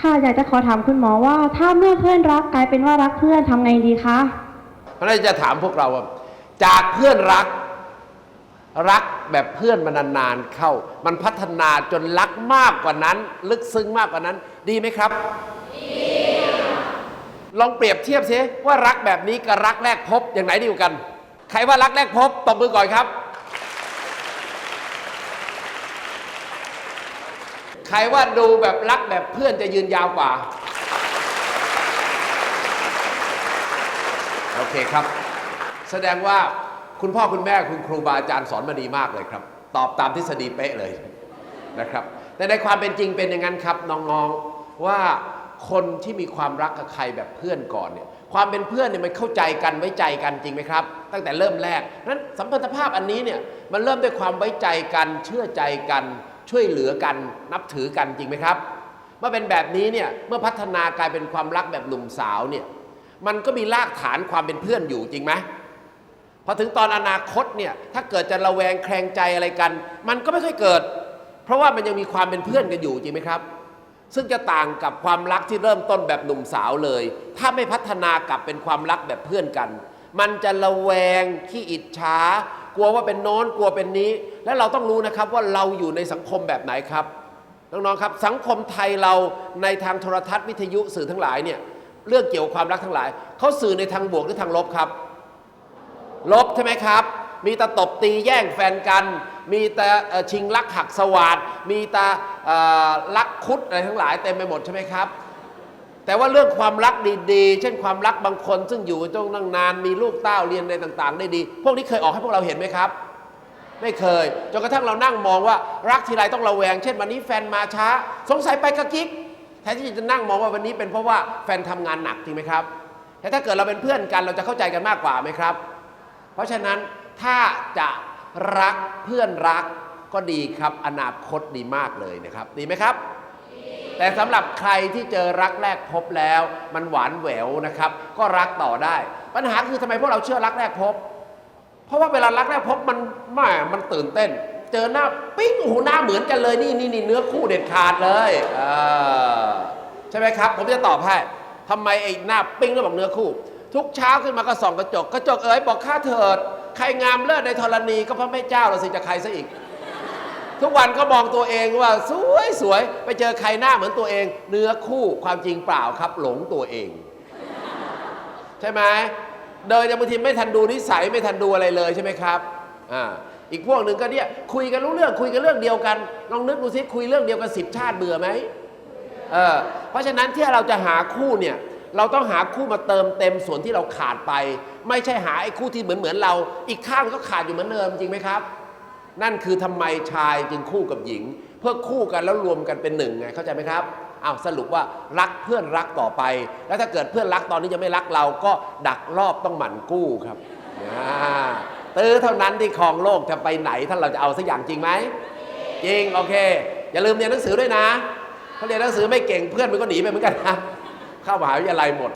ค่ะอยากจะขอถามคุณหมอว่า ถ้าเมื่อเพื่อนรักกลายเป็นว่ารักเพื่อนทำไงดีคะเพราะฉะนั้นจะถามพวกเราว่าจากเพื่อนรักรักแบบเพื่อนมานานๆเข้า มันพัฒนาจนรักมากกว่านั้น ลึกซึ้งมากกว่านั้น ดีไหมครับดีลองเปรียบเทียบซิว่ารักแบบนี้กับรักแรกพบอย่างไหนดีกว่ากัน ใครว่ารักแรกพบตบมือก่อนครับ ใครว่าดูแบบรักแบบเพื่อนจะยืนยาวกว่า โอเคครับ แสดงว่าคุณพ่อคุณแม่คุณครูบาอาจารย์สอนมาดีมากเลยครับ ตอบตามทฤษฎีเป๊ะเลยนะครับ แต่ในความเป็นจริงเป็นอย่างนั้นครับน้องๆว่าคนที่มีความรักกับใครแบบเพื่อนก่อนเนี่ยความเป็นเพื่อนเนี่ยมันเข้าใจกันไว้ใจกันจริงไหมครับ ตั้งแต่เริ่มแรกนั้นสัมพันธภาพอันนี้เนี่ยมันเริ่มด้วยความไว้ใจกันเชื่อใจกัน ช่วยเหลือกันนับถือกันจริงไหมครับ เมื่อเป็นแบบนี้เนี่ยเมื่อพัฒนากลายเป็นความรักแบบหนุ่มสาวเนี่ยมันก็มีรากฐานความเป็นเพื่อนอยู่จริงไหมพอถึงตอนอนาคตเนี่ยถ้าเกิดจะระแวงแคลงใจอะไรกัน มันก็ไม่ค่อยเกิด เพราะว่ามันยังมีความเป็นเพื่อนกันอยู่จริงไหมครับ ซึ่งจะต่างกับความรักที่เริ่มต้นแบบหนุ่มสาวเลย ถ้าไม่พัฒนากลับเป็นความรักแบบเพื่อนกัน มันจะระแวงขี้อิจฉา กลัวว่าเป็นโน้นกลัวเป็นนี้ และเราต้องรู้นะครับว่าเราอยู่ในสังคมแบบไหนครับน้องๆครับ สังคมไทยเราในทางโทรทัศน์วิทยุสื่อทั้งหลายเนี่ยเรื่องเกี่ยวความรักทั้งหลายเขาสื่อในทางบวกหรือทางลบครับ ลบใช่ไหมครับ มีต่ตบตีแย่งแฟนกัน มีต่เอ่อชิงลักหักสวาดมีต่เอ่อลักคุดอะไรทั้งหลายเต็มไปหมดใช่ไหมครับ แต่ว่าเรื่องความรักดีๆ เช่นความรักบางคน ซึ่งอยู่ต้องนั่งนานมีลูกเต้าเรียนอะไรต่าง ๆ ได้ดี พวกนี้เคยออกให้พวกเราเห็นไหมครับ ไม่เคยจนกระทั่งเรานั่งมองว่ารักทีไรต้องระแวง เช่นวันนี้แฟนมาช้า สงสัยไปกระกิ๊กแทนที่จะนั่งมองว่าวันนี้เป็นเพราะว่าแฟนทำงานหนักจริงไหมครับ แต่ถ้าเกิดเราเป็นเพื่อนกันเราจะเข้าใจกันมากกว่าไหมครับ เพราะฉะนั้นถ้าจะรักเพื่อนรักก็ดีครับ อนาคตดีมากเลยนะครับ ดีไหมครับ แต่สำหรับใครที่เจอรักแรกพบแล้ว มันหวานแหววนะครับ ก็รักต่อได้ ปัญหาคือทำไมพวกเราเชื่อรักแรกพบ เพราะว่าเวลารักแรกพบมันแม่มันตื่นเต้น เจอหน้าปิ้งโอ้โหหน้าเหมือนกันเลยนี่นี่นี่เนื้อคู่เด็ดขาดเลยเออใช่ไหมครับ ผมจะตอบให้ทำไมไอ้หน้าปิ้งแล้วบอกเนื้อคู่ ทุกเช้าขึ้นมาก็ส่องกระจกกระจกเอ๋ยบอกข้าเถิดใครงามเลิศในธรณีก็พระแม่เจ้าเราสิจะใครซะอีก ทุกวันก็มองตัวเองว่าสวยสวยไปเจอใครหน้าเหมือนตัวเอง เนื้อคู่ความจริงเปล่าครับ หลงตัวเอง ใช่ไหมเดินยังบางทีไม่ทันดูนิสัยไม่ทันดูอะไรเลยใช่ไหมครับอ่าอีกพวกหนึ่งก็เนี่ยคุยกันรู้เรื่องคุยกันเรื่องเดียวกันลองนึกดูซิคุยเรื่องเดียวกันสิบชาติเบื่อไหมเออเพราะฉะนั้นที่เราจะหาคู่เนี่ยเราต้องหาคู่มาเติมเต็มส่วนที่เราขาดไป ไม่ใช่หาไอ้คู่ที่เหมือนเหมือนเรา อีกข้างก็ขาดอยู่เหมือนเดิมจริงไหมครับ นั่นคือทำไมชายจึงคู่กับหญิง เพื่อคู่กันแล้วรวมกันเป็นหนึ่งไงเข้าใจไหมครับอ้าวสรุปว่ารักเพื่อนรักต่อไป แล้วถ้าเกิดเพื่อนรักตอนนี้ยังไม่รักเราก็ดักรอบต้องหมั่นกู้ครับตื้อเท่านั้นที่ครองโลกจะไปไหนถ้าเราจะเอาสักอย่างจริงไหมจริงโอเค อย่าลืมเรียนหนังสือด้วยนะถ้าเรียนหนังสือไม่เก่งเพื่อนมันก็หนีไปเหมือนกันนะเข้ามหาวิทยาลัยหมด